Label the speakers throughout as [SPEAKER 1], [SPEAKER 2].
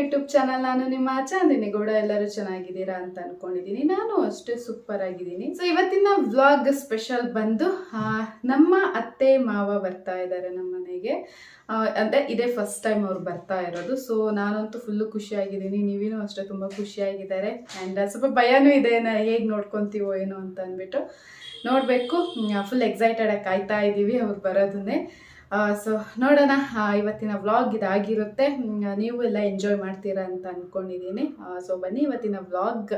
[SPEAKER 1] YouTube channel ನಾನು ನಿಮ್ಮ ಚಾಂದಿನಿ ಗೌಡ, ಎಲ್ಲರೂ ಚೆನ್ನಾಗಿದ್ದೀರಾ ಅಂತ ಅನ್ಕೊಂಡಿದ್ದೀನಿ. ನಾನು ಅಷ್ಟೇ ಸೂಪರ್ ಆಗಿದ್ದೀನಿ. ಸೊ ಇವತ್ತಿನ ವ್ಲಾಗ್ ಸ್ಪೆಷಲ್ ಬಂದು ನಮ್ಮ ಅತ್ತೆ ಮಾವ ಬರ್ತಾ ಇದ್ದಾರೆ ನಮ್ಮ ಮನೆಗೆ. ಅಂದರೆ ಇದೇ ಫಸ್ಟ್ ಟೈಮ್ ಅವ್ರು ಬರ್ತಾ ಇರೋದು. ಸೊ ನಾನಂತೂ ಫುಲ್ಲು ಖುಷಿಯಾಗಿದ್ದೀನಿ. ನೀವೇನು ಅಷ್ಟೇ ತುಂಬ ಖುಷಿಯಾಗಿದ್ದಾರೆ. ಆ್ಯಂಡ್ ಸ್ವಲ್ಪ ಭಯನೂ ಇದೆ. ಹೇಗೆ ನೋಡ್ಕೊತೀವೋ ಏನೋ ಅಂತ ಅಂದ್ಬಿಟ್ಟು ನೋಡಬೇಕು. ಫುಲ್ ಎಕ್ಸೈಟೆಡ್ ಆಗಿ ಕಾಯ್ತಾ ಇದ್ದೀವಿ ಅವ್ರು ಬರೋದನ್ನೇ. ಸೊ ನೋಡೋಣ. ಇವತ್ತಿನ ವ್ಲಾಗ್ ಇದಾಗಿರುತ್ತೆ. ನೀವು ಎಲ್ಲ ಎಂಜಾಯ್ ಮಾಡ್ತೀರಾ ಅಂತ ಅಂದ್ಕೊಂಡಿದ್ದೀನಿ ಸೊ ಬನ್ನಿ, ಇವತ್ತಿನ ವ್ಲಾಗ್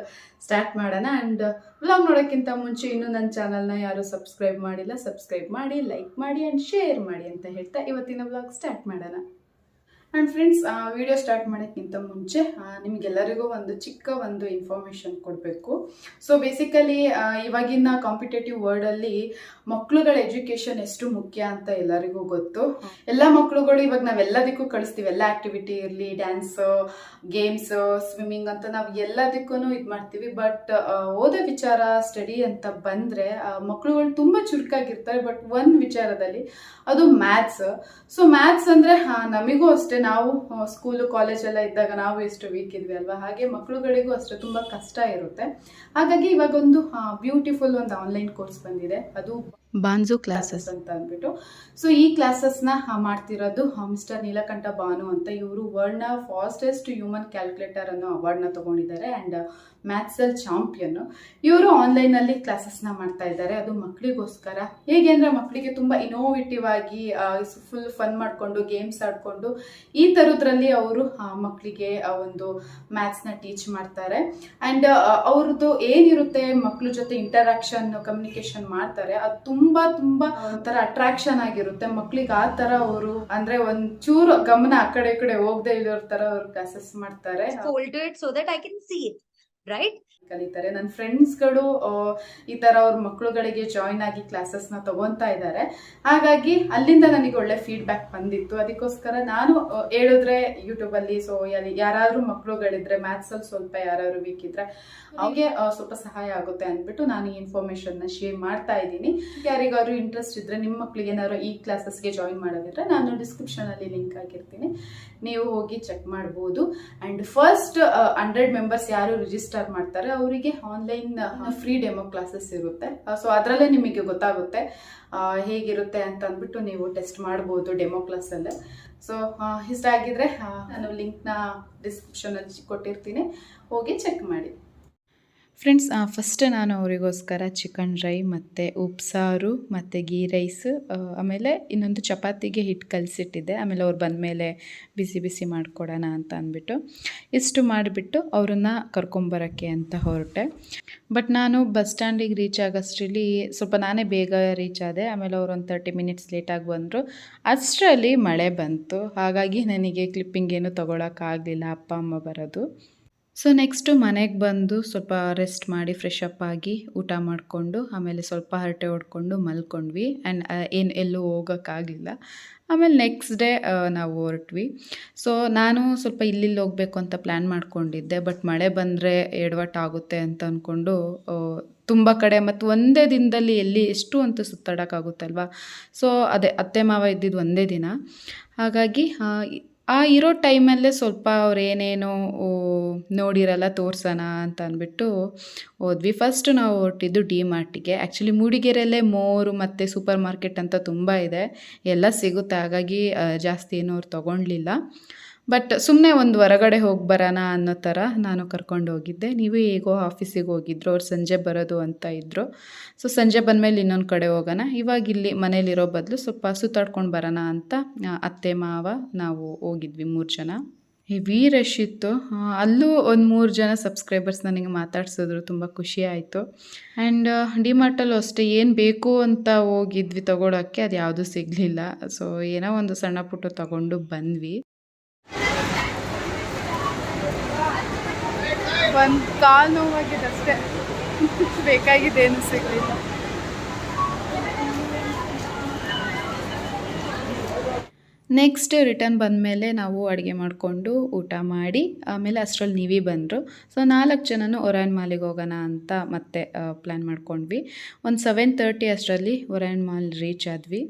[SPEAKER 1] ಸ್ಟಾರ್ಟ್ ಮಾಡೋಣ. ಆ್ಯಂಡ್ ವ್ಲಾಗ್ ನೋಡೋಕ್ಕಿಂತ ಮುಂಚೆ ಇನ್ನೂ ನನ್ನ ಚಾನಲ್ನ ಯಾರು ಸಬ್ಸ್ಕ್ರೈಬ್ ಮಾಡಿಲ್ಲ ಸಬ್ಸ್ಕ್ರೈಬ್ ಮಾಡಿ ಲೈಕ್ ಮಾಡಿ ಆ್ಯಂಡ್ ಶೇರ್ ಮಾಡಿ ಅಂತ ಹೇಳ್ತಾ ಇವತ್ತಿನ ವ್ಲಾಗ್ ಸ್ಟಾರ್ಟ್ ಮಾಡೋಣ. ಆ್ಯಂಡ್ ಫ್ರೆಂಡ್ಸ್ ವಿಡಿಯೋ ಸ್ಟಾರ್ಟ್ ಮಾಡೋಕ್ಕಿಂತ ಮುಂಚೆ ನಿಮಗೆಲ್ಲರಿಗೂ ಒಂದು ಚಿಕ್ಕ ಒಂದು ಇನ್ಫಾರ್ಮೇಷನ್ ಕೊಡಬೇಕು. ಸೊ ಬೇಸಿಕಲಿ ಇವಾಗಿನ ಕಾಂಪಿಟೇಟಿವ್ ವರ್ಲ್ಡಲ್ಲಿ ಮಕ್ಕಳುಗಳ ಎಜುಕೇಷನ್ ಎಷ್ಟು ಮುಖ್ಯ ಅಂತ ಎಲ್ಲರಿಗೂ ಗೊತ್ತು. ಎಲ್ಲ ಮಕ್ಕಳುಗಳು ಇವಾಗ ನಾವೆಲ್ಲದಕ್ಕೂ ಕಳಿಸ್ತೀವಿ. ಎಲ್ಲ ಆ್ಯಕ್ಟಿವಿಟಿ ಇರಲಿ ಡ್ಯಾನ್ಸ್ ಗೇಮ್ಸ್ ಸ್ವಿಮ್ಮಿಂಗ್ ಅಂತ ನಾವು ಎಲ್ಲದಕ್ಕೂ ಇದು ಮಾಡ್ತೀವಿ. ಬಟ್ ಓದೋ ವಿಚಾರ ಸ್ಟಡಿ ಅಂತ ಬಂದರೆ ಮಕ್ಕಳುಗಳು ತುಂಬ ಚುರುಕಾಗಿರ್ತಾರೆ. ಬಟ್ ಒಂದು ವಿಚಾರದಲ್ಲಿ ಅದು ಮ್ಯಾಥ್ಸ್ ಸೊ ಮ್ಯಾಥ್ಸ್ ಅಂದರೆ ನಮಗೂ ಅಷ್ಟೇ ನಾವು ಸ್ಕೂಲು ಕಾಲೇಜ್ ಎಲ್ಲ ಇದ್ದಾಗ ನಾವು ಎಷ್ಟು ವೀಕ್ ಇದ್ವಿ ಅಲ್ವಾ? ಹಾಗೆ ಮಕ್ಕಳುಗಳಿಗೂ ಅಷ್ಟೇ ತುಂಬ ಕಷ್ಟ ಇರುತ್ತೆ. ಹಾಗಾಗಿ ಇವಾಗ ಒಂದು ಬ್ಯೂಟಿಫುಲ್ ಒಂದು ಆನ್ಲೈನ್ ಕೋರ್ಸ್ ಬಂದಿದೆ. ಅದು
[SPEAKER 2] ಬಾನ್ಸು
[SPEAKER 1] ಕ್ಲಾಸಸ್ ಅಂತ ಅಂದ್ಬಿಟ್ಟು. ಸೊ ಈ ಕ್ಲಾಸಸ್ನ ಮಾಡ್ತಿರೋದು ಮಿಸ್ಟರ್ ನೀಲಕಂಠ ಬಾನು ಅಂತ ಇವರು ವರ್ಲ್ಡ್ನ ಫಾಸ್ಟೆಸ್ಟ್ ಹ್ಯೂಮನ್ ಕ್ಯಾಲ್ಕುಲೇಟರ್ ಅನ್ನೋ ಅವಾರ್ಡ್ನ ತಗೊಂಡಿದ್ದಾರೆ ಆ್ಯಂಡ್ ಮ್ಯಾಥ್ಸಲ್ ಚಾಂಪಿಯನ್ ಇವರು ಆನ್ಲೈನಲ್ಲಿ ಕ್ಲಾಸಸ್ನ ಮಾಡ್ತಾ ಇದ್ದಾರೆ. ಅದು ಮಕ್ಕಳಿಗೋಸ್ಕರ ಹೇಗೆ ಅಂದರೆ ಮಕ್ಕಳಿಗೆ ತುಂಬ ಇನೋವೇಟಿವ್ ಆಗಿ ಫುಲ್ ಫನ್ ಮಾಡಿಕೊಂಡು ಗೇಮ್ಸ್ ಆಡಿಕೊಂಡು ಈ ಥರದ್ರಲ್ಲಿ ಅವರು ಮಕ್ಕಳಿಗೆ ಒಂದು ಮ್ಯಾಥ್ಸ್ನ ಟೀಚ್ ಮಾಡ್ತಾರೆ. ಆ್ಯಂಡ್ ಅವ್ರದ್ದು ಏನಿರುತ್ತೆ ಮಕ್ಕಳ ಜೊತೆ ಇಂಟರಾಕ್ಷನ್ ಕಮ್ಯುನಿಕೇಶನ್ ಮಾಡ್ತಾರೆ ಅದು ತುಂಬಾ ತುಂಬಾ ತುಂಬಾ ಒಂಥರ ಅಟ್ರಾಕ್ಷನ್ ಆಗಿರುತ್ತೆ ಮಕ್ಳಿಗೆ ಆ ತರ ಅವರು ಅಂದ್ರೆ ಒಂದ್ ಚೂರು ಗಮನ ಆ ಕಡೆ ಈ ಕಡೆ ಹೋಗದೆ ಇರೋ ತರ ಅವ್ರು ಕ್ಲಾಸಸ್ ಮಾಡ್ತಾರೆ
[SPEAKER 3] so that I can see right?
[SPEAKER 1] ಕಲಿತಾರೆ. ನನ್ನ ಫ್ರೆಂಡ್ಸ್ಗಳು ಈ ಥರ ಅವ್ರ ಮಕ್ಕಳುಗಳಿಗೆ ಜಾಯ್ನ್ ಆಗಿ ಕ್ಲಾಸಸ್ನ ತೊಗೊತಾ ಇದ್ದಾರೆ ಹಾಗಾಗಿ ಅಲ್ಲಿಂದ ನನಗೆ ಒಳ್ಳೆ ಫೀಡ್ಬ್ಯಾಕ್ ಬಂದಿತ್ತು. ಅದಕ್ಕೋಸ್ಕರ ನಾನು ಹೇಳಿದ್ರೆ ಯೂಟ್ಯೂಬಲ್ಲಿ ಸೊ ಯಾರಾದರೂ ಮಕ್ಕಳುಗಳಿದ್ರೆ ಮ್ಯಾಥ್ಸಲ್ಲಿ ಸ್ವಲ್ಪ ಯಾರಾದ್ರು ವೀಕ್ ಇದ್ರೆ ಅವ್ರಿಗೆ ಸ್ವಲ್ಪ ಸಹಾಯ ಆಗುತ್ತೆ ಅಂದ್ಬಿಟ್ಟು ನಾನು ಈ ಇನ್ಫಾರ್ಮೇಷನ್ನ ಶೇರ್ ಮಾಡ್ತಾ ಇದ್ದೀನಿ. ಯಾರಿಗಾದ್ರು ಇಂಟ್ರೆಸ್ಟ್ ಇದ್ರೆ ನಿಮ್ಮ ಮಕ್ಕಳಿಗೆ ಏನಾದ್ರು ಈ ಕ್ಲಾಸಸ್ಗೆ ಜಾಯಿನ್ ಮಾಡೋದಿದ್ರೆ ನಾನು ಡಿಸ್ಕ್ರಿಪ್ಷನಲ್ಲಿ ಲಿಂಕ್ ಹಾಕಿರ್ತೀನಿ. ನೀವು ಹೋಗಿ ಚೆಕ್ ಮಾಡ್ಬೋದು. ಆ್ಯಂಡ್ ಫಸ್ಟ್ ಹಂಡ್ರೆಡ್ ಮೆಂಬರ್ಸ್ ಯಾರು ರಿಜಿಸ್ಟರ್ ಮಾಡ್ತಾರೆ ಅವರಿಗೆ ಆನ್ಲೈನ್ ಫ್ರೀ ಡೆಮೋ ಕ್ಲಾಸಸ್ ಇರುತ್ತೆ. ಸೊ ಅದರಲ್ಲೇ ನಿಮಗೆ ಗೊತ್ತಾಗುತ್ತೆ ಹೇಗಿರುತ್ತೆ ಅಂತ ಅಂದ್ಬಿಟ್ಟು ನೀವು ಟೆಸ್ಟ್ ಮಾಡ್ಬೋದು ಡೆಮೋ ಕ್ಲಾಸಲ್ಲೇ ಸೊ ಇಷ್ಟ ಆಗಿದ್ರೆ ನಾನು ಲಿಂಕ್ನ ಡಿಸ್ಕ್ರಿಪ್ಷನಲ್ಲಿ ಕೊಟ್ಟಿರ್ತೀನಿ. ಹೋಗಿ ಚೆಕ್ ಮಾಡಿ.
[SPEAKER 2] ಫ್ರೆಂಡ್ಸ್ ಫಸ್ಟ್ ನಾನು ಅವರಿಗೋಸ್ಕರ ಚಿಕನ್ ಡ್ರೈ ಮತ್ತು ಉಪ್ಸಾರು ಮತ್ತು ಗೀ ರೈಸ್ ಆಮೇಲೆ ಇನ್ನೊಂದು ಚಪಾತಿಗೆ ಹಿಟ್ಟು ಕಲಿಸಿಟ್ಟಿದ್ದೆ. ಆಮೇಲೆ ಅವ್ರು ಬಂದಮೇಲೆ ಬಿಸಿ ಬಿಸಿ ಮಾಡಿಕೊಡೋಣ ಅಂತ ಅಂದ್ಬಿಟ್ಟು ಇಷ್ಟು ಮಾಡಿಬಿಟ್ಟು ಅವ್ರನ್ನ ಕರ್ಕೊಂಬರೋಕ್ಕೆ ಅಂತ ಹೊರಟೆ. ಬಟ್ ನಾನು ಬಸ್ ಸ್ಟ್ಯಾಂಡಿಗೆ ರೀಚ್ ಆಗೋಷ್ಟರಲ್ಲಿ ಸ್ವಲ್ಪ ನಾನೇ ಬೇಗ ರೀಚ್ ಆದೆ. ಆಮೇಲೆ ಅವ್ರು ಒಂದು ತರ್ಟಿ ಮಿನಿಟ್ಸ್ ಲೇಟಾಗಿ ಬಂದರು. ಅಷ್ಟರಲ್ಲಿ ಮಳೆ ಬಂತು. ಹಾಗಾಗಿ ನನಗೆ ಕ್ಲಿಪ್ಪಿಂಗ್ ಏನು ತೊಗೊಳಕ್ಕಾಗಲಿಲ್ಲ ಅಪ್ಪ, ಅಮ್ಮ ಬರೋದು. ಸೊ ನೆಕ್ಸ್ಟು ಮನೆಗೆ ಬಂದು ಸ್ವಲ್ಪ ರೆಸ್ಟ್ ಮಾಡಿ ಫ್ರೆಶ್ ಅಪ್ ಆಗಿ ಊಟ ಮಾಡಿಕೊಂಡು, ಆಮೇಲೆ ಸ್ವಲ್ಪ ಹರಟೆ ಹೊಡ್ಕೊಂಡು ಮಲ್ಕೊಂಡ್ವಿ. ಆ್ಯಂಡ್ ಏನು, ಎಲ್ಲೂ ಹೋಗೋಕ್ಕಾಗಲಿಲ್ಲ ಆಮೇಲೆ ನೆಕ್ಸ್ಟ್ ಡೇ ನಾವು ಹೊರಟ್ವಿ. ಸೊ ನಾನು ಸ್ವಲ್ಪ ಇಲ್ಲಿಲ್ಲಿ ಹೋಗಬೇಕು ಅಂತ ಪ್ಲ್ಯಾನ್ ಮಾಡ್ಕೊಂಡಿದ್ದೆ. ಬಟ್ ಮಳೆ ಬಂದರೆ ಎಡವಟ್ಟಾಗುತ್ತೆ ಅಂತ ಅಂದ್ಕೊಂಡು ತುಂಬ ಕಡೆ ಮತ್ತು ಒಂದೇ ದಿನದಲ್ಲಿ ಎಲ್ಲಿ ಎಷ್ಟು ಅಂತ ಸುತ್ತಾಡೋಕ್ಕಾಗುತ್ತಲ್ವ ಸೊ ಅದೇ ಅತ್ತೆ ಮಾವ ಇದ್ದಿದ್ದು ಒಂದೇ ದಿನ. ಹಾಗಾಗಿ ಆ, ಇರೋ ಟೈಮಲ್ಲೇ ಸ್ವಲ್ಪ ಅವ್ರು ಏನೇನೋ ನೋಡಿರಲ್ಲ ತೋರ್ಸೋಣ ಅಂತ ಅಂದ್ಬಿಟ್ಟು ಹೋದ್ವಿ. ಫಸ್ಟ್ ನಾವು ಹೊರಟಿದ್ದು ಡಿ ಮಾರ್ಟಿಗೆ ಆ್ಯಕ್ಚುಲಿ ಮೂಡಿಗೆರೆಯಲ್ಲೇ ಮೋರು ಮತ್ತು ಸೂಪರ್ ಮಾರ್ಕೆಟ್ ಅಂತ ತುಂಬ ಇದೆ. ಎಲ್ಲ ಸಿಗುತ್ತೆ. ಹಾಗಾಗಿ ಜಾಸ್ತಿ ಏನೂ ಅವ್ರು ತೊಗೊಳ್ಲಿಲ್ಲ ಬಟ್ ಸುಮ್ಮನೆ ಒಂದು ಹೊರಗಡೆ ಹೋಗಿ ಬರೋಣ ಅನ್ನೋ ಥರ ನಾನು ಕರ್ಕೊಂಡು ಹೋಗಿದ್ದೆ. ನೀವು ಹೇಗೋ ಆಫೀಸಿಗೆ ಹೋಗಿದ್ರು, ಅವ್ರು ಸಂಜೆ ಬರೋದು ಅಂತ ಇದ್ದರು ಸೊ ಸಂಜೆ ಬಂದಮೇಲೆ ಇನ್ನೊಂದು ಕಡೆ ಹೋಗೋಣ. ಇವಾಗ ಇಲ್ಲಿ ಮನೇಲಿರೋ ಬದಲು ಸ್ವಲ್ಪ ಸುತ್ತಾಡ್ಕೊಂಡು ಬರೋಣ ಅಂತ ಅತ್ತೆ, ಮಾವ ನಾವು ಹೋಗಿದ್ವಿ ಮೂರು ಜನ. ಹೆವಿ ರಶ್ ಇತ್ತು. ಅಲ್ಲೂ ಒಂದು ಮೂರು ಜನ ಸಬ್ಸ್ಕ್ರೈಬರ್ಸ್ ನನಗೆ ಮಾತಾಡ್ಸಿದ್ರು. ತುಂಬ ಖುಷಿ ಆಯಿತು. ಆ್ಯಂಡ್ ಡಿಮಾರ್ಟಲ್ಲೂ ಅಷ್ಟೇ ಏನು ಬೇಕು ಅಂತ ಹೋಗಿದ್ವಿ ತೊಗೊಳೋಕ್ಕೆ ಅದು ಯಾವುದೂ ಸಿಗಲಿಲ್ಲ. ಸೊ ಏನೋ ಒಂದು ಸಣ್ಣ ಪುಟ್ಟ ತೊಗೊಂಡು ಬಂದ್ವಿ.
[SPEAKER 1] ಒಂದು ಕಾಲು ನೋವಾಗಿದೆ ಅಷ್ಟೇ. ಬೇಕಾಗಿದ್ದೇನು ಸಿಗಲಿಲ್ಲ
[SPEAKER 2] ನೆಕ್ಸ್ಟ್ ರಿಟರ್ನ್ ಬಂದಮೇಲೆ ನಾವು ಅಡುಗೆ ಮಾಡಿಕೊಂಡು ಊಟ ಮಾಡಿ, ಆಮೇಲೆ ಅಷ್ಟರಲ್ಲಿ ನೀವೇ ಬಂದರು. ಸೊ ನಾಲ್ಕು ಜನನು ಒರಾಯನ್ ಮಾಲಿಗೆ ಹೋಗೋಣ ಅಂತ ಮತ್ತೆ ಪ್ಲ್ಯಾನ್ ಮಾಡ್ಕೊಂಡ್ವಿ. ಒಂದು ಸೆವೆನ್ ತರ್ಟಿ ಅಷ್ಟರಲ್ಲಿ ಒರಾಯನ್ ಮಾಲ್ ರೀಚ್ ಆದ್ವಿ.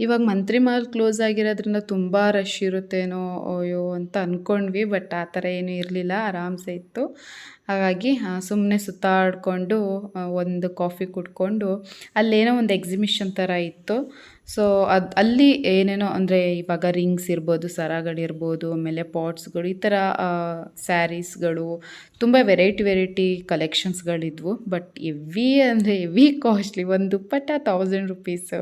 [SPEAKER 2] ಇವಾಗ ಮಂತ್ರಿ ಮಾಲ್ ಕ್ಲೋಸ್ ಆಗಿರೋದ್ರಿಂದ ತುಂಬ ರಶ್ ಇರುತ್ತೇನೋ ಅಯ್ಯೋ ಅಂತ ಅಂದ್ಕೊಂಡ್ವಿ ಬಟ್ ಆ ಥರ ಏನೂ ಇರಲಿಲ್ಲ, ಆರಾಮ್ಸೆ ಇತ್ತು. ಹಾಗಾಗಿ ಸುಮ್ಮನೆ ಸುತ್ತಾಡಿಕೊಂಡು ಒಂದು ಕಾಫಿ ಕುಡ್ಕೊಂಡು, ಅಲ್ಲೇನೋ ಒಂದು ಎಕ್ಸಿಬಿಷನ್ ಥರ ಇತ್ತು. ಸೊ ಅದು ಅಲ್ಲಿ ಏನೇನೋ ಅಂದರೆ ಇವಾಗ ರಿಂಗ್ಸ್ ಇರ್ಬೋದು ಸರಗಳಿರ್ಬೋದು ಆಮೇಲೆ ಪಾಟ್ಸ್ಗಳು ಈ ಥರ ಸ್ಯಾರೀಸ್ಗಳು ತುಂಬ ವೆರೈಟಿ ವೆರೈಟಿ ಕಲೆಕ್ಷನ್ಸ್ಗಳಿದ್ವು ಬಟ್ ಎವಿ ಅಂದರೆ ಎವಿ ಕಾಸ್ಟ್ಲಿ ಒಂದು ದುಪ್ಪಟ್ಟ ತೌಸಂಡ್ ರುಪೀಸು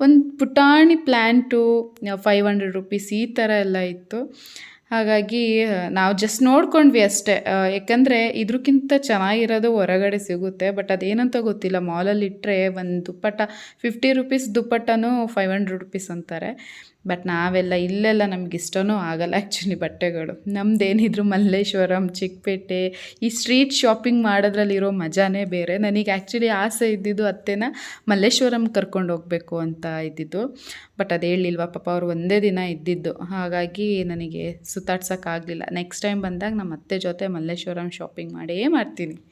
[SPEAKER 2] ಒಂದು ಪುಟಾಣಿ ಪ್ಲ್ಯಾಂಟು ಫೈವ್ ಹಂಡ್ರೆಡ್ ರುಪೀಸ್ ಈ ಥರ ಎಲ್ಲ ಇತ್ತು. ಹಾಗಾಗಿ ನಾವು ಜಸ್ಟ್ ನೋಡ್ಕೊಂಡ್ವಿ ಅಷ್ಟೇ. ಯಾಕಂದರೆ ಇದಕ್ಕಿಂತ ಚೆನ್ನಾಗಿರೋದು ಹೊರಗಡೆ ಸಿಗುತ್ತೆ. ಬಟ್ ಅದೇನಂತ ಗೊತ್ತಿಲ್ಲ. ಮಾಲಲ್ಲಿ ಇಟ್ಟರೆ ಒಂದು ದುಪ್ಪಟ್ಟ ಫಿಫ್ಟಿ ರುಪೀಸ್ ದುಪ್ಪಟ್ಟನೂ ಫೈವ್ ಹಂಡ್ರೆಡ್ ರುಪೀಸ್ ಅಂತಾರೆ. ಬಟ್ ನಾವೆಲ್ಲ ಇಲ್ಲೆಲ್ಲ ನಮ್ಗೆ ಇಷ್ಟನೂ ಆಗಲ್ಲ ಆ್ಯಕ್ಚುಲಿ ಬಟ್ಟೆಗಳು. ನಮ್ದೇನಿದ್ರು ಮಲ್ಲೇಶ್ವರಂ, ಚಿಕ್ಕಪೇಟೆ, ಈ ಸ್ಟ್ರೀಟ್ ಶಾಪಿಂಗ್ ಮಾಡೋದ್ರಲ್ಲಿರೋ ಮಜಾನೇ ಬೇರೆ. ನನಗೆ ಆ್ಯಕ್ಚುಲಿ ಆಸೆ ಇದ್ದಿದ್ದು ಅತ್ತೆನ ಮಲ್ಲೇಶ್ವರಂ ಕರ್ಕೊಂಡು ಹೋಗಬೇಕು ಅಂತ ಇದ್ದಿದ್ದು. ಬಟ್ ಅದು ಹೇಳಿಲ್ವ ಪಾಪ ಅವ್ರು ಒಂದೇ ದಿನ ಇದ್ದಿದ್ದು. ಹಾಗಾಗಿ ನನಗೆ ಸುತ್ತಾಡ್ಸೋಕ್ಕಾಗಲಿಲ್ಲ. ನೆಕ್ಸ್ಟ್ ಟೈಮ್ ಬಂದಾಗ ನಮ್ಮ ಅತ್ತೆ ಜೊತೆ ಮಲ್ಲೇಶ್ವರಂ ಶಾಪಿಂಗ್ ಮಾಡೇ ಮಾಡ್ತೀನಿ.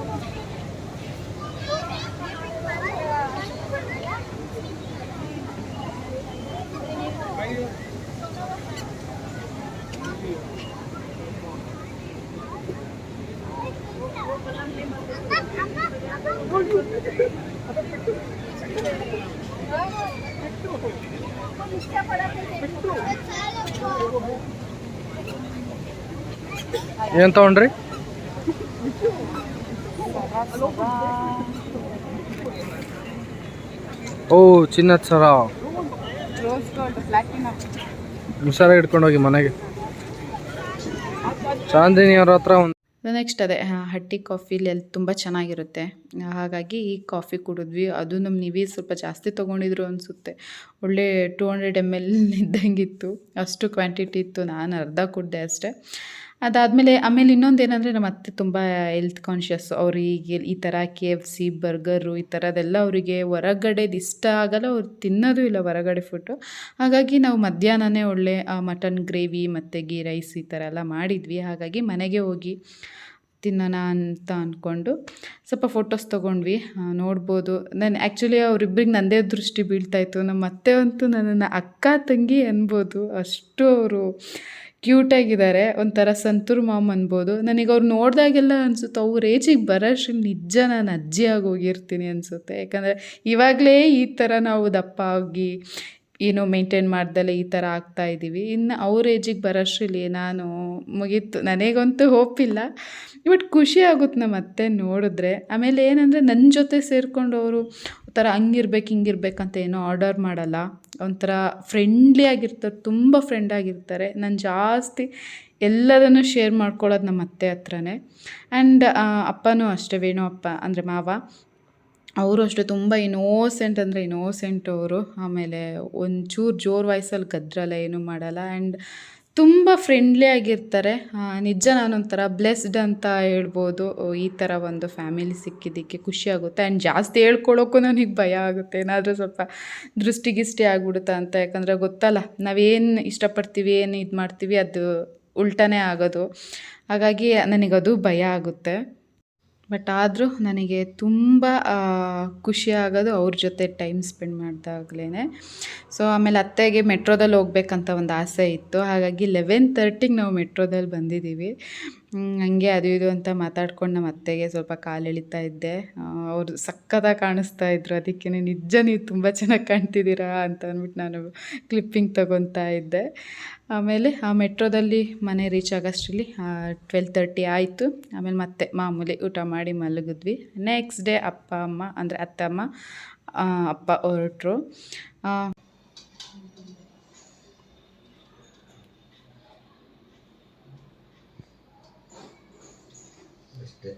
[SPEAKER 4] ಏನು ತಗೊಂಡ್ರಿ? ಓ ಚಿನ್ನದ ಸರ. ಹುಷಾರಾಗಿ ಹೋಗಿ ಮನೆಗೆ. ಚಾಂದಿನಿ ಅವ್ರ ಹತ್ರ ಒಂದು
[SPEAKER 2] ನೆಕ್ಸ್ಟ್ ಅದೇ ಹಟ್ಟಿ ಕಾಫಿಲಿ ಅಲ್ಲಿ ತುಂಬ ಚೆನ್ನಾಗಿರುತ್ತೆ. ಹಾಗಾಗಿ ಈ ಕಾಫಿ ಕುಡಿದ್ವಿ. ಅದು ನಮ್ಮ ನಿವಿ ಸ್ವಲ್ಪ ಜಾಸ್ತಿ ತೊಗೊಂಡಿದ್ರು ಅನಿಸುತ್ತೆ. ಒಳ್ಳೆ ಟೂ ಹಂಡ್ರೆಡ್ ಎಂ ಎಲ್ ಇದ್ದಂಗಿತ್ತು ಅಷ್ಟು ಕ್ವಾಂಟಿಟಿ ಇತ್ತು. ನಾನು ಅರ್ಧ ಕುಡ್ದೆ ಅಷ್ಟೇ. ಅದಾದಮೇಲೆ ಆಮೇಲೆ ಇನ್ನೊಂದು ಏನಂದರೆ ನಮ್ಮ ಅತ್ತೆ ತುಂಬ ಹೆಲ್ತ್ ಕಾನ್ಷಿಯಸ್ ಅವ್ರಿಗೆ ಈ ಥರ ಕೆ ಎಫ್ ಸಿ ಬರ್ಗರು ಈ ಥರದ್ದೆಲ್ಲ ಅವರಿಗೆ ಹೊರಗಡೆದು ಇಷ್ಟ ಆಗಲ್ಲ, ಅವ್ರು ತಿನ್ನೋದು ಇಲ್ಲ ಹೊರಗಡೆ ಫುಡ್ಡು ಹಾಗಾಗಿ ನಾವು ಮಧ್ಯಾಹ್ನನೇ ಒಳ್ಳೆ ಮಟನ್ ಗ್ರೇವಿ ಮತ್ತು ಗೀ ರೈಸ್ ಈ ಥರ ಎಲ್ಲ ಮಾಡಿದ್ವಿ. ಹಾಗಾಗಿ ಮನೆಗೆ ಹೋಗಿ ತಿನ್ನೋಣ ಅಂತ ಅಂದ್ಕೊಂಡು ಸ್ವಲ್ಪ ಫೋಟೋಸ್ ತೊಗೊಂಡ್ವಿ. ನೋಡ್ಬೋದು. ನಾನು ಆ್ಯಕ್ಚುಲಿ ಅವರಿಬ್ರಿಗೆ ನನ್ನದೇ ದೃಷ್ಟಿ ಬೀಳ್ತಾಯಿತ್ತು ನಮ್ಮ ಅತ್ತೆ ಅಂತೂ ನನ್ನನ್ನು ಅಕ್ಕ ತಂಗಿ ಅನ್ಬೋದು. ಅಷ್ಟು ಅವರು ಕ್ಯೂಟಾಗಿದ್ದಾರೆ ಒಂಥರ ಸಂತೂರ್ ಮಾಮ್ ಅನ್ಬೋದು. ನನಗೆ ಅವ್ರು ನೋಡಿದಾಗೆಲ್ಲ ಅನಿಸುತ್ತೆ ಅವ್ರ ಏಜಿಗೆ ಬರೋಷ್ಟು ನಿಜ ನಾನು ಅಜ್ಜಿಯಾಗಿ ಹೋಗಿರ್ತೀನಿ ಅನಿಸುತ್ತೆ. ಯಾಕಂದರೆ ಇವಾಗಲೇ ಈ ಥರ ನಾವು ದಪ್ಪ ಆಗಿ ಏನೋ ಮೇಂಟೈನ್ ಮಾಡ್ದಲೆ ಈ ಥರ ಆಗ್ತಾ ಇದ್ದೀವಿ ಇನ್ನು ಅವ್ರ ಏಜಿಗೆ ಬರೋಷ್ಟ್ರಲ್ಲಿ ನಾನು ಮುಗೀತು. ನನಗಂತೂ ಹೋಪಿಲ್ಲ ಬಟ್ ಖುಷಿ ಆಗುತ್ತೆ ನಮ್ಮ ಅತ್ತೆ ನೋಡಿದ್ರೆ. ಆಮೇಲೆ ಏನಂದರೆ ನನ್ನ ಜೊತೆ ಸೇರಿಕೊಂಡು ಅವರು ಒಂಥರ ಹಂಗಿರ್ಬೇಕು ಹಿಂಗಿರ್ಬೇಕಂತ ಏನೋ ಆರ್ಡರ್ ಮಾಡಲ್ಲ. ಒಂಥರ ಫ್ರೆಂಡ್ಲಿ ಆಗಿರ್ತಾರೆ, ತುಂಬ ಫ್ರೆಂಡ್ ಆಗಿರ್ತಾರೆ. ನಾನು ಜಾಸ್ತಿ ಎಲ್ಲದನ್ನು ಶೇರ್ ಮಾಡ್ಕೊಳ್ಳೋದು ನಮ್ಮ ಅತ್ತೆ ಹತ್ರನೇ. ಆ್ಯಂಡ್ ಅಪ್ಪನೂ ಅಷ್ಟೇ ವೇಣು ಅಪ್ಪ ಅಂದರೆ ಮಾವ. ಅವರು ಅಷ್ಟೇ ತುಂಬ ಇನೋಸೆಂಟ್ ಅಂದರೆ ಇನೋಸೆಂಟ್ ಅವರು. ಆಮೇಲೆ ಒಂಚೂರು ಜೋರು ವಾಯ್ಸಲ್ಲಿ ಗದ್ರಲ್ಲ ಏನೂ ಮಾಡಲ್ಲ. ಆ್ಯಂಡ್ ತುಂಬ ಫ್ರೆಂಡ್ಲಿ ಆಗಿರ್ತಾರೆ. ನಿಜ ನಾನೊಂಥರ ಬ್ಲೆಸ್ಡ್ ಅಂತ ಹೇಳ್ಬೋದು. ಈ ಥರ ಒಂದು ಫ್ಯಾಮಿಲಿ ಸಿಕ್ಕಿದ್ದಕ್ಕೆ ಖುಷಿ ಆಗುತ್ತೆ. ಆ್ಯಂಡ್ ಜಾಸ್ತಿ ಹೇಳ್ಕೊಳ್ಳೋಕ್ಕೂ ನನಗೆ ಭಯ ಆಗುತ್ತೆ. ಏನಾದರೂ ಸ್ವಲ್ಪ ದೃಷ್ಟಿಗಿಷ್ಟಿ ಆಗ್ಬಿಡುತ್ತಾ ಅಂತ. ಯಾಕಂದರೆ ಗೊತ್ತಲ್ಲ, ನಾವೇನು ಇಷ್ಟಪಡ್ತೀವಿ, ಏನು ಇದು ಮಾಡ್ತೀವಿ ಅದು ಉಲ್ಟನೇ ಆಗೋದು. ಹಾಗಾಗಿ ನನಗದು ಭಯ ಆಗುತ್ತೆ. ಬಟ್ ಆದರೂ ನನಗೆ ತುಂಬ ಖುಷಿ ಆಗೋದು ಅವ್ರ ಜೊತೆ ಟೈಮ್ ಸ್ಪೆಂಡ್ ಮಾಡಿದಾಗ್ಲೇ ಸೊ ಆಮೇಲೆ ಅತ್ತೆಗೆ ಮೆಟ್ರೋದಲ್ಲಿ ಹೋಗ್ಬೇಕಂತ ಒಂದು ಆಸೆ ಇತ್ತು. ಹಾಗಾಗಿ ಲೆವೆನ್ ತರ್ಟಿಗೆ ನಾವು ಮೆಟ್ರೋದಲ್ಲಿ ಬಂದಿದ್ದೀವಿ. ಹಂಗೆ ಅದು ಇದು ಅಂತ ಮಾತಾಡ್ಕೊಂಡು ನಮ್ಮ ಅತ್ತೆಗೆ ಸ್ವಲ್ಪ ಕಾಲು ಎಳಿತಾ ಇದ್ದೆ ಅವ್ರು ಸಕ್ಕತ್ತಾಗಿ ಕಾಣಿಸ್ತಾ ಇದ್ರು. ಅದಕ್ಕೆ ನಿಜ ನೀವು ತುಂಬ ಚೆನ್ನಾಗಿ ಕಾಣ್ತಿದ್ದೀರಾ ಅಂತ ಅಂದ್ಬಿಟ್ಟು ನಾನು ಕ್ಲಿಪ್ಪಿಂಗ್ ತಗೊತಾ ಇದ್ದೆ. ಆಮೇಲೆ ಆ ಮೆಟ್ರೋದಲ್ಲಿ ಮನೆ ರೀಚ್ ಆಗೋಷ್ಟರಲ್ಲಿ ಟ್ವೆಲ್ ತರ್ಟಿ ಆಯಿತು. ಆಮೇಲೆ ಮತ್ತೆ ಮಾಮೂಲಿ ಊಟ ಮಾಡಿ ಮಲಗಿದ್ವಿ. ನೆಕ್ಸ್ಟ್ ಡೇ ಅಪ್ಪ, ಅಮ್ಮ, ಅಂದರೆ ಅತ್ತೆ, ಅಮ್ಮ ಅಪ್ಪ ಹೊರಟರು.
[SPEAKER 4] ಮೊಬೈಲ್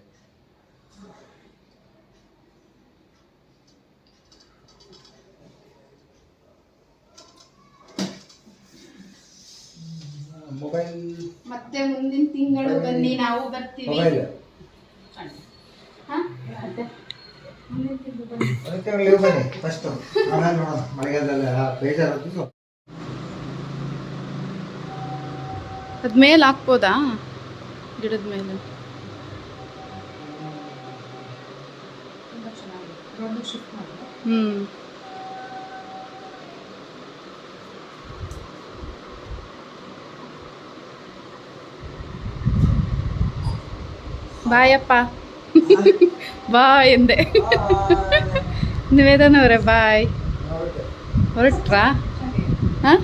[SPEAKER 1] ಮತ್ತೆ ಮುಂದಿನ ತಿಂಗಳು ಬನ್ನಿ ನಾವು ಬರ್ತೀವಿ.
[SPEAKER 4] ಅದ್ಮೇಲೆ
[SPEAKER 5] ಅದಕ್ಕೆ ಲೀವ್ ಬನ್ನಿ ಫಸ್ಟು ಆಮೇಲೆ ನೋಡೋಣ ಮಳೆಗಾಲದಲ್ಲಿ ಬೇಜಾರು ಸ್ವಲ್ಪ
[SPEAKER 1] ಅದ್ ಮೇಲೆ ಹಾಕ್ಬೋದಾ ಗಿಡದ ಮೇಲೆ ಹ್ಮ್. ಬಾಯಪ್ಪ. ಬಾಯ್ ಎಂದೆ ನಿವೇದನ ಅವರೇ ಬಾಯ್. ಹೊರಟ್ರಾ? ಹಾಂ?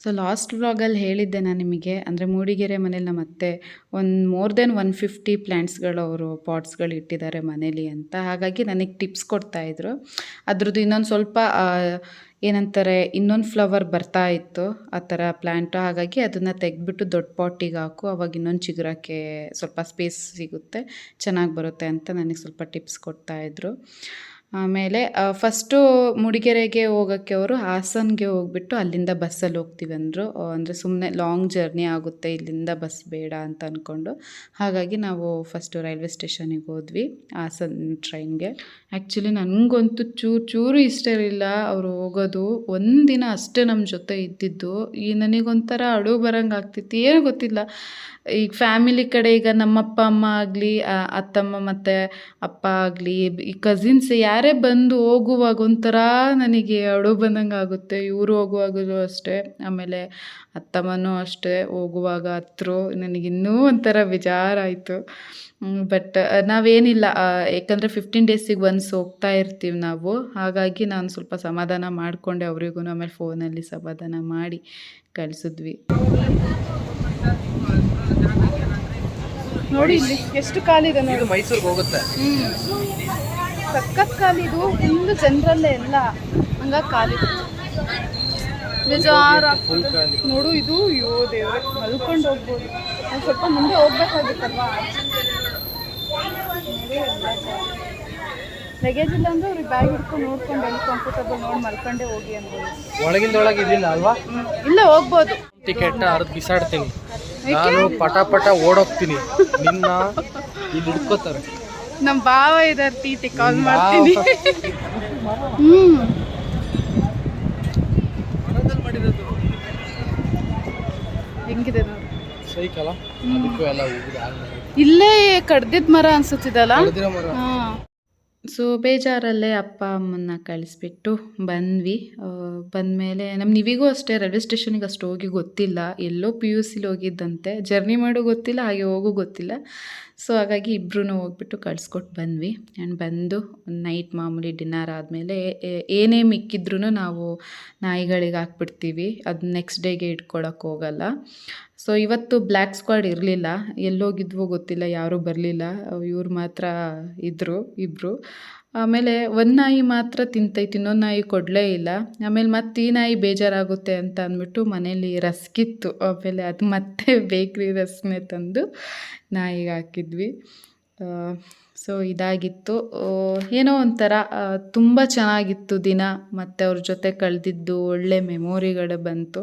[SPEAKER 2] ಸೊ ಲಾಸ್ಟ್ ವ್ಲಾಗಲ್ಲಿ ಹೇಳಿದ್ದೆ ನಾನು ನಿಮಗೆ ಅಂದರೆ ಮೂಡಿಗೆರೆ ಮನೇಲಿ ನಮ್ಮ ಅತ್ತೆ ಒಂದು ಮೋರ್ ದೆನ್ ಒನ್ ಫಿಫ್ಟಿ ಪ್ಲ್ಯಾಂಟ್ಸ್ಗಳು ಅವರು ಪಾಟ್ಸ್ಗಳು ಇಟ್ಟಿದ್ದಾರೆ ಮನೇಲಿ ಅಂತ ಹಾಗಾಗಿ ನನಗೆ ಟಿಪ್ಸ್ ಕೊಡ್ತಾಯಿದ್ರು ಅದ್ರದ್ದು ಇನ್ನೊಂದು ಸ್ವಲ್ಪ ಏನಂತಾರೆ, ಇನ್ನೊಂದು ಫ್ಲವರ್ ಬರ್ತಾ ಇತ್ತು ಆ ಥರ ಪ್ಲ್ಯಾಂಟು ಹಾಗಾಗಿ ಅದನ್ನು ತೆಗೆದ್ಬಿಟ್ಟು ದೊಡ್ಡ ಪಾಟಿಗೆ ಹಾಕು. ಅವಾಗ ಇನ್ನೊಂದು ಚಿಗುರಕ್ಕೆ ಸ್ವಲ್ಪ ಸ್ಪೇಸ್ ಸಿಗುತ್ತೆ. ಚೆನ್ನಾಗಿ ಬರುತ್ತೆ ಅಂತ ನನಗೆ ಸ್ವಲ್ಪ ಟಿಪ್ಸ್ ಕೊಡ್ತಾಯಿದ್ರು ಆಮೇಲೆ ಫಸ್ಟು ಮೂಡಿಗೆರೆಗೆ ಹೋಗೋಕ್ಕೆ ಅವರು ಹಾಸನ್ಗೆ ಹೋಗ್ಬಿಟ್ಟು ಅಲ್ಲಿಂದ ಬಸ್ಸಲ್ಲಿ ಹೋಗ್ತೀವಿ ಅಂದರು. ಅಂದರೆ ಸುಮ್ಮನೆ ಲಾಂಗ್ ಜರ್ನಿ ಆಗುತ್ತೆ, ಇಲ್ಲಿಂದ ಬಸ್ ಬೇಡ ಅಂತ ಅಂದ್ಕೊಂಡು ಹಾಗಾಗಿ ನಾವು ಫಸ್ಟು ರೈಲ್ವೆ ಸ್ಟೇಷನಿಗೆ ಹೋದ್ವಿ, ಹಾಸನ್ ಟ್ರೈನ್ಗೆ ಆ್ಯಕ್ಚುಲಿ ನನಗಂತೂ ಚೂರು ಚೂರು ಇಷ್ಟ ಇರಲಿಲ್ಲ ಅವರು ಹೋಗೋದು. ಒಂದಿನ ಅಷ್ಟೇ ನಮ್ಮ ಜೊತೆ ಇದ್ದಿದ್ದು. ಈ, ನನಗೊಂಥರ ಅಳು ಬರಂಗೆ ಆಗ್ತಿತ್ತು ಏನು ಗೊತ್ತಿಲ್ಲ. ಈಗ ಫ್ಯಾಮಿಲಿ ಕಡೆ ಈಗ ನಮ್ಮ ಅಪ್ಪ ಅಮ್ಮ ಆಗಲಿ ಅತ್ತಮ್ಮ ಮತ್ತು ಅಪ್ಪ ಆಗಲಿ, ಈ ಕಸಿನ್ಸ್ ಯಾರೇ ಬಂದು ಹೋಗುವಾಗ ಒಂಥರ ನನಗೆ ಅಳು ಬಂದಂಗೆ ಆಗುತ್ತೆ. ಇವರು ಹೋಗುವಾಗಲೂ ಅಷ್ಟೇ, ಆಮೇಲೆ ಅತ್ತಮ್ಮನೂ ಅಷ್ಟೇ ಹೋಗುವಾಗ ಹತ್ರು. ನನಗಿನ್ನೂ ಒಂಥರ ಬೇಜಾರಾಯಿತು ಬಟ್ ನಾವೇನಿಲ್ಲ ಯಾಕಂದರೆ ಫಿಫ್ಟೀನ್ ಡೇಸಿಗೆ ಒನ್ಸ್ ಹೋಗ್ತಾ ಇರ್ತೀವಿ ನಾವು. ಹಾಗಾಗಿ ನಾನು ಸ್ವಲ್ಪ ಸಮಾಧಾನ ಮಾಡಿಕೊಂಡೆ ಅವರಿಗೂ, ಆಮೇಲೆ ಫೋನಲ್ಲಿ ಸಮಾಧಾನ ಮಾಡಿ ಕಳಿಸಿದ್ವಿ.
[SPEAKER 1] ನೋಡಿ ಇಲ್ಲಿ ಎಷ್ಟು ಕಾಲಿದೆ ನೋಡಿ.
[SPEAKER 4] ಇದು ಮೈಸೂರಿಗೆ ಹೋಗುತ್ತೆ.
[SPEAKER 1] ಸಖತ್ ಕಾಲಿದು ಫುಲ್ ಜನರಲ್ಲೇ ಎಲ್ಲ ಹಂಗಾಗಿ ಕಾಲಿದೆ. ಬೇಜಾರ
[SPEAKER 4] ಫುಲ್ ಖಾಲಿ
[SPEAKER 1] ನೋಡು ಇದು ಅಯ್ಯೋ ದೇವ್ರೆ ಮಲ್ಕೊಂಡು ಹೋಗ್ಬೋದು. ನಾವು ಸ್ವಲ್ಪ ಮುಂದೆ ಹೋಗ್ಬೇಕಾಗಿತ್ತಲ್ವಾ? ಲಗೇಜ್ ಇಲ್ಲ ಅಂದ್ರೆ ಅವ್ರಿಗೆ ಬ್ಯಾಗ್ ಹಿಡ್ಕೊಂಡು ನೋಡ್ಕೊಂಡು ಎಲ್ಲಿ ಕಂಫರ್ಟಬಲ್ ನೋಡಿ ಮಲ್ಕೊಂಡೇ ಹೋಗಿ ಅನ್ಬೋದು
[SPEAKER 4] ಒಳಗಿಂದ ಒಳಗೆ ಇರಲಿಲ್ಲ ಅಲ್ವಾ?
[SPEAKER 1] ಇಲ್ಲ ಹೋಗ್ಬೋದು.
[SPEAKER 4] ಟಿಕೆಟ್ ಅರ್ಧ ಬಿಸಾಡ್ತೀನಿ. ನಾನು ಪಟ ಪಟ ಓಡೋಗ್ತೀನಿ. ನಿನ್ನ ಇಲ್ಲಿ ಹಿಡ್ಕೋತಾರೆ.
[SPEAKER 1] ನಮ್ಮ ಭಾವ ಇದಾರೆ ಟಿ ಕಾಲ್ ಮಾಡ್ತೀನಿ. ಹ್ಮ್. ಹೆಂಗಿದೆ ನೋಡಿ.
[SPEAKER 4] ಸೈಕಲ ಅದಕ್ಕೂ ಎಲ್ಲ ಹೋಗಿದೆ
[SPEAKER 1] ಇಲ್ಲೇ ಕಡ್ದಿದ್ ಮರ ಅನ್ಸುತ್ತಿದಲ್ಲ?
[SPEAKER 4] ಮರ.
[SPEAKER 1] ಹಾ.
[SPEAKER 2] ಸೊ ಬೇಜಾರಲ್ಲೇ ಅಪ್ಪ ಅಮ್ಮನ್ನ ಕಳಿಸ್ಬಿಟ್ಟು ಬಂದ್ವಿ. ಬಂದಮೇಲೆ ನಮ್ಮ ನಿವಿಗೂ ಅಷ್ಟೇ, ರೈಲ್ವೆ ಸ್ಟೇಷನಿಗೆ ಅಷ್ಟು ಹೋಗಿ ಗೊತ್ತಿಲ್ಲ. ಎಲ್ಲೋ ಪಿ ಯು ಸಿಲಿ ಹೋಗಿದ್ದಂತೆ. ಜರ್ನಿ ಮಾಡೋ ಗೊತ್ತಿಲ್ಲ, ಹಾಗೆ ಹೋಗೋ ಗೊತ್ತಿಲ್ಲ. ಸೊ ಹಾಗಾಗಿ ಇಬ್ಬರೂ ಹೋಗ್ಬಿಟ್ಟು ಕಳಿಸ್ಕೊಟ್ಟು ಬಂದ್ವಿ. ಆ್ಯಂಡ್ ಬಂದು ನೈಟ್ ಮಾಮೂಲಿ ಡಿನ್ನರ್ ಆದಮೇಲೆ ಏನೇ ಮಿಕ್ಕಿದ್ರೂ ನಾವು ನಾಯಿಗಳಿಗೆ ಹಾಕ್ಬಿಡ್ತೀವಿ. ಅದು ನೆಕ್ಸ್ಟ್ ಡೇಗೆ ಇಟ್ಕೊಳಕ್ಕೆ ಹೋಗಲ್ಲ. ಸೊ ಇವತ್ತು ಬ್ಲ್ಯಾಕ್ ಸ್ಕ್ವಾಡ್ ಇರಲಿಲ್ಲ. ಎಲ್ಲೋಗಿದ್ವೋ ಗೊತ್ತಿಲ್ಲ, ಯಾರೂ ಬರಲಿಲ್ಲ. ಇವ್ರು ಮಾತ್ರ ಇದ್ದರು ಇಬ್ಬರು ಆಮೇಲೆ ಒಂದು ನಾಯಿ ಮಾತ್ರ ತಿಂತೈತೆ, ಇನ್ನೊಂದು ನಾಯಿ ಕೊಡಲೇ ಇಲ್ಲ. ಆಮೇಲೆ ಮತ್ತೆ ಈ ನಾಯಿ ಬೇಜಾರಾಗುತ್ತೆ ಅಂತ ಅಂದ್ಬಿಟ್ಟು ಮನೇಲಿ ರಸ್ಕಿತ್ತು. ಆಮೇಲೆ ಅದು ಮತ್ತೆ ಬೇಕ್ರಿ ರಸ್ನೇ ತಂದು ನಾಯಿಗೆ ಹಾಕಿದ್ವಿ. ಸೊ ಇದಾಗಿತ್ತು. ಏನೋ ಒಂಥರ ತುಂಬ ಚೆನ್ನಾಗಿತ್ತು ದಿನ, ಮತ್ತು ಅವ್ರ ಜೊತೆ ಕಳೆದಿದ್ದು ಒಳ್ಳೆ ಮೆಮೊರಿಗಳು ಬಂತು.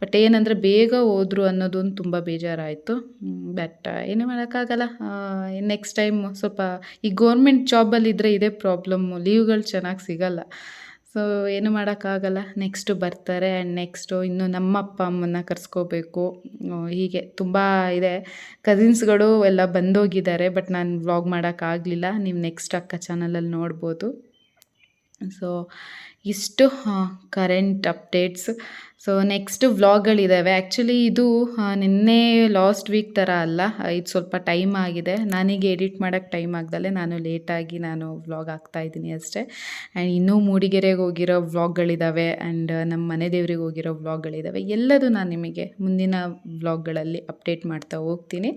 [SPEAKER 2] ಬಟ್ ಏನಂದರೆ ಬೇಗ ಹೋದ್ರು ಅನ್ನೋದೊಂದು ತುಂಬ ಬೇಜಾರಾಯಿತು. ಬಟ್ ಏನು ಮಾಡೋಕ್ಕಾಗಲ್ಲ. ನೆಕ್ಸ್ಟ್ ಟೈಮ್ ಸ್ವಲ್ಪ ಈ ಗೌರ್ಮೆಂಟ್ ಜಾಬಲ್ಲಿದ್ದರೆ ಇದೇ ಪ್ರಾಬ್ಲಮ್ಮು ಲೀವ್ಗಳು ಚೆನ್ನಾಗಿ ಸಿಗಲ್ಲ. ಸೊ ಏನು ಮಾಡೋಕ್ಕಾಗಲ್ಲ. ನೆಕ್ಸ್ಟು ಬರ್ತಾರೆ ಆ್ಯಂಡ್ ನೆಕ್ಸ್ಟು ಇನ್ನು ನಮ್ಮ ಅಪ್ಪ ಅಮ್ಮನ್ನ ಕರ್ಸ್ಕೋಬೇಕು. ಹೀಗೆ ತುಂಬ ಇದೆ. ಕಸಿನ್ಸ್ಗಳು ಎಲ್ಲ ಬಂದೋಗಿದ್ದಾರೆ ಬಟ್ ನಾನು ವ್ಲಾಗ್ ಮಾಡೋಕ್ಕಾಗಲಿಲ್ಲ ನೀವು ನೆಕ್ಸ್ಟ್ ಅಕ್ಕ ಚಾನಲಲ್ಲಿ ನೋಡ್ಬೋದು. ಸೊ ಇಷ್ಟು ಕರೆಂಟ್ ಅಪ್ಡೇಟ್ಸ್ ಸೊ ನೆಕ್ಸ್ಟ್ ವ್ಲಾಗ್ಗಳಿದ್ದಾವೆ ಆ್ಯಕ್ಚುಲಿ ಇದು ನಿನ್ನೆ ಲಾಸ್ಟ್ ವೀಕ್ ಥರ ಅಲ್ಲ. ಇದು ಸ್ವಲ್ಪ ಟೈಮ್ ಆಗಿದೆ. ನನಗೆ ಎಡಿಟ್ ಮಾಡೋಕ್ಕೆ ಟೈಮ್ ಆಗ್ದಲ್ಲೇ ನಾನು ಲೇಟಾಗಿ ನಾನು ವ್ಲಾಗ್ ಇದ್ದೀನಿ ಅಷ್ಟೇ. ಆ್ಯಂಡ್ ಇನ್ನೂ ಮೂಡಿಗೆರೆಗೆ ಹೋಗಿರೋ ವ್ಲಾಗ್ಗಳಿದ್ದಾವೆ ಆ್ಯಂಡ್ ನಮ್ಮ ಮನೆ ದೇವರಿಗೆ ಹೋಗಿರೋ ವ್ಲಾಗ್ಗಳಿದ್ದಾವೆ ಎಲ್ಲದೂ ನಾನು ನಿಮಗೆ ಮುಂದಿನ ವ್ಲಾಗ್ಗಳಲ್ಲಿ ಅಪ್ಡೇಟ್ ಮಾಡ್ತಾ ಹೋಗ್ತೀನಿ.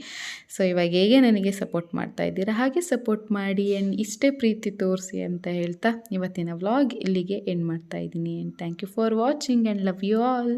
[SPEAKER 2] ಸೊ ಇವಾಗ ಹೇಗೆ ನನಗೆ ಸಪೋರ್ಟ್ ಮಾಡ್ತಾ ಇದ್ದೀರಾ? ಹಾಗೆ ಸಪೋರ್ಟ್ ಮಾಡಿ ಆ್ಯಂಡ್ ಇಷ್ಟೇ ಪ್ರೀತಿ ತೋರಿಸಿ ಅಂತ ಹೇಳ್ತಾ ಇವತ್ತಿನ ವ್ಲಾಗ್ ಇಲ್ಲಿಗೆ ಎಂಡ್ ಎಂಡ್ ಮಾಡ್ತಾಯಿದ್ದೀನಿ and thank you for watching and love you all